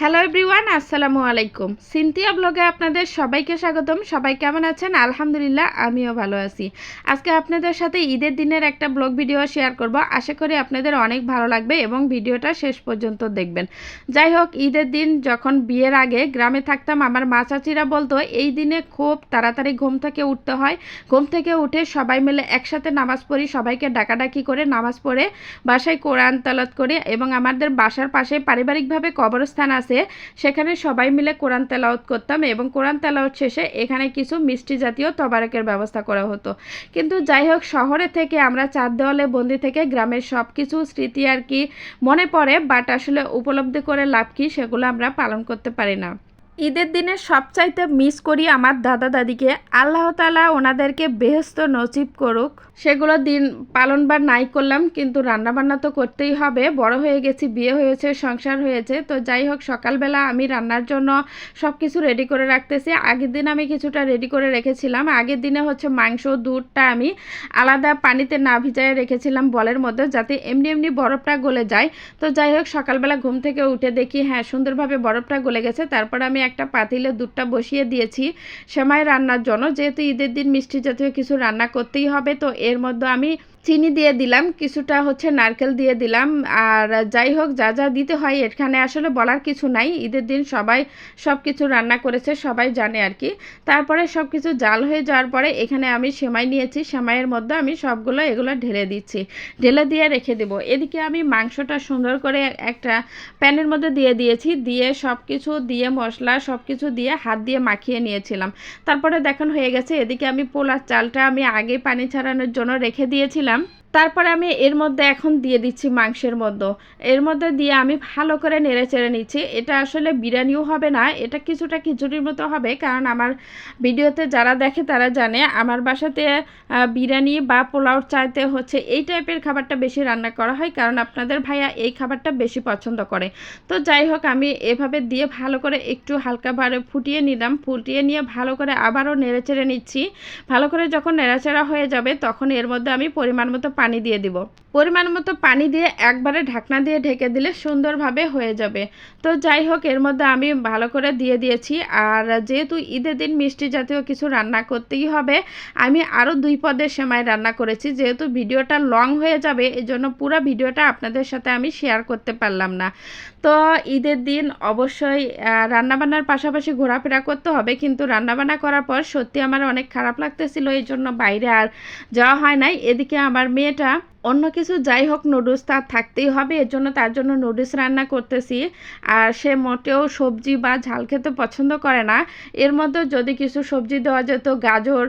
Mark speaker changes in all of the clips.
Speaker 1: Hello everyone আসসালামু আলাইকুম। Cynthia ব্লগে আপনাদের সবাইকে স্বাগতম। সবাই কেমন আছেন? আলহামদুলিল্লাহ, আমিও ভালো আছি। আজকে আপনাদের সাথে ঈদের দিনের একটা ব্লগ ভিডিও শেয়ার করব। আশা করি আপনাদের অনেক ভালো লাগবে এবং ভিডিওটা শেষ পর্যন্ত দেখবেন। যাই হোক, ঈদের দিন যখন বিয়ের আগে গ্রামে থাকতাম, আমার মা চাচিরা বলতো, এই দিনে খুব তাড়াতাড়ি ঘুম থেকে উঠতে হয়। ঘুম থেকে উঠে সবাই মিলে একসাথে নামাজ পড়ি। সবাইকে ডাকাডাকি করে নামাজ পড়ে, বাসায় কোরআন তালাত করে এবং আমাদের বাসার পাশে পারিবারিকভাবে কবরস্থান আছে। সেখানে সবাই মিলে কোরআন তেলাওত করতাম এবং কোরআন তেলাওত শেষে এখানে কিছু মিষ্টি জাতীয় তবারকের ব্যবস্থা করা হতো। কিন্তু যাই হোক শহরে থেকে আমরা চার দেওয়ালে বন্দি থেকে গ্রামের সব কিছু স্মৃতি আর কি মনে পড়ে বাট আসলে উপলব্ধি করে লাভ কি সেগুলো আমরা পালন করতে পারি না। ঈদের দিনে সবচাইতে মিস করি আমার দাদা দাদিকে। আল্লাহ তালা ওনাদেরকে বেহস্ত নসিব করুক। সেগুলো দিন পালন বা নাই করলাম, কিন্তু রান্নাবান্না তো করতেই হবে। বড় হয়ে গেছি, বিয়ে হয়েছে, সংসার হয়েছে। তো যাই হোক, সকালবেলা আমি রান্নার জন্য সব কিছু রেডি করে রাখতেছি। আগের দিন আমি কিছুটা রেডি করে রেখেছিলাম। আগের দিনে হচ্ছে মাংস, দুধটা আমি আলাদা পানিতে না ভিজায় রেখেছিলাম বলের মধ্যে, যাতে এমনি এমনি বরফটা গলে যায়। তো যাই হোক, সকালবেলা ঘুম থেকে উঠে দেখি হ্যাঁ সুন্দরভাবে বরফটা গলে গেছে। তারপর আমি একটা পাতিলে দুধটা বসিয়ে দিয়েছি। সেমাই রান্নার জন্য, যেহেতু ঈদের দিন মিষ্টি জাতীয় কিছু রান্না করতেই হবে, তো এর মধ্যে আমি চিনি দিয়ে দিলাম, কিছুটা হচ্ছে নারকেল দিয়ে দিলাম। আর যাই হোক, যা যা দিতে হয়, এখানে আসলে বলার কিছু নাই। ঈদের দিন সবাই সব কিছু রান্না করেছে, সবাই জানে আর কি। তারপরে সব কিছু জাল হয়ে যাওয়ার পরে এখানে আমি সেমাই নিয়েছি। সেমাইয়ের মধ্যে আমি সবগুলো এগুলো ঢেলে দিচ্ছি। ঢেলে দিয়ে রেখে দেবো। এদিকে আমি মাংসটা সুন্দর করে একটা প্যানের মধ্যে দিয়ে দিয়েছি। দিয়ে সব কিছু দিয়ে মশলা সব কিছু দিয়ে হাত দিয়ে মাখিয়ে নিয়েছিলাম। তারপরে দেখুন, হয়ে গেছে। এদিকে আমি পোলার চালটা আমি আগে পানি ছাড়ানোর জন্য রেখে দিয়েছিলাম। তারপরে আমি এর মধ্যে এখন দিয়ে দিচ্ছি মাংসের মধ্যে। এর মধ্যে দিয়ে আমি ভালো করে নেড়ে চেড়ে নিচ্ছি। এটা আসলে বিরিয়ানিও হবে না, এটা কিছুটা খিচুড়ির মতো হবে। কারণ আমার ভিডিওতে যারা দেখে তারা জানে, আমার বাসাতে বিরিয়ানি বা পোলাও চাইতে হচ্ছে এই টাইপের খাবারটা বেশি রান্না করা হয়। কারণ আপনাদের ভাইয়া এই খাবারটা বেশি পছন্দ করে। তো যাই হোক, আমি এভাবে দিয়ে ভালো করে একটু হালকাভাবে ফুটিয়ে নিলাম। ফুটিয়ে নিয়ে ভালো করে আবারও নেড়ে চেড়ে নিচ্ছি। ভালো করে যখন নেড়াচেড়া হয়ে যাবে, তখন এর মধ্যে আমি পরিমাণ মতো পানি দিয়ে দিব। পরিমাণ মতো পানি দিয়ে একবারে ঢাকনা দিয়ে ঢেকে দিলে সুন্দরভাবে হয়ে যাবে। তো যাই হোক, এর মধ্যে আমি ভালো করে দিয়ে দিয়েছি। আর যেহেতু ঈদের দিন মিষ্টি জাতীয় কিছু রান্না করতেই হবে, আমি আরও দুই পদের সেমাই রান্না করেছি। যেহেতু ভিডিওটা লং হয়ে যাবে এই জন্য পুরো ভিডিওটা আপনাদের সাথে আমি শেয়ার করতে পারলাম না। তো ঈদের দিন অবশ্যই রান্নাবান্নার পাশাপাশি ঘোরাফেরা করতে হবে। কিন্তু রান্নাবান্না করার পর সত্যি আমার অনেক খারাপ লাগতেছিল এই জন্য বাইরে আর যাওয়া হয় নাই। এদিকে আমার মেয়েটা অন্য কিছু যাই হোক নুডলস তার থাকতেই হবে, এর জন্য তার জন্য নুডলস রান্না করতেছি। আর সে মোটেও সবজি বা ঝাল খেতে পছন্দ করে না। এর মধ্যে যদি কিছু সবজি দেওয়া যেত, গাজর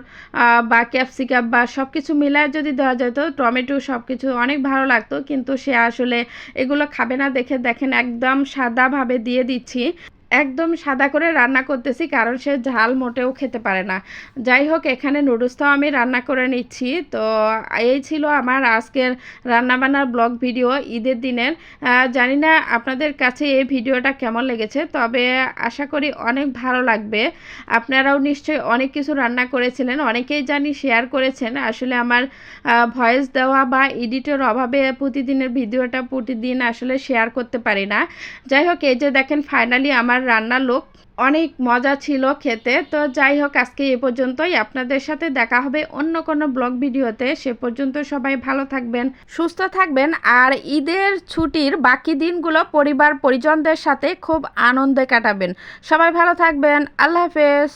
Speaker 1: বা ক্যাপসিকাম বা সব কিছু মিলায় যদি দেওয়া যেত, টমেটো সব কিছু অনেক ভালো লাগতো, কিন্তু সে আসলে এগুলো খাবে না দেখে দেখেন একদম সাদাভাবে দিয়ে দিচ্ছি। একদম সাদা করে রান্না করতেছি, কারণ সে ঝাল মোটেও খেতে পারে না। যাই হোক, এখানে নুডলসটাও আমি রান্না করে নিচ্ছি। তো এই ছিল আমার আজকের রান্নাবান্নার ব্লগ ভিডিও ঈদের দিনের। জানি না আপনাদের কাছে এই ভিডিওটা কেমন লেগেছে, তবে আশা করি অনেক ভালো লাগবে। আপনারাও নিশ্চয়ই অনেক কিছু রান্না করেছিলেন, অনেকেই জানি শেয়ার করেছেন। আসলে আমার ভয়েস দেওয়া বা এডিটের অভাবে প্রতিদিনের ভিডিওটা প্রতিদিন আসলে শেয়ার করতে পারি না। যাই হোক, এই যে দেখেন ফাইনালি আমার আমার রান্নার লোক অনেক মজা ছিল খেতে। তো যাই হোক, আজকে এ পর্যন্তই। আপনাদের সাথে দেখা হবে অন্য কোনো ব্লগ ভিডিওতে। সে পর্যন্ত সবাই ভালো থাকবেন, সুস্থ থাকবেন। আর ঈদের ছুটির বাকি দিনগুলো পরিবার পরিজনদের সাথে খুব আনন্দে কাটাবেন। সবাই ভালো থাকবেন। আল্লাহ হাফেজ।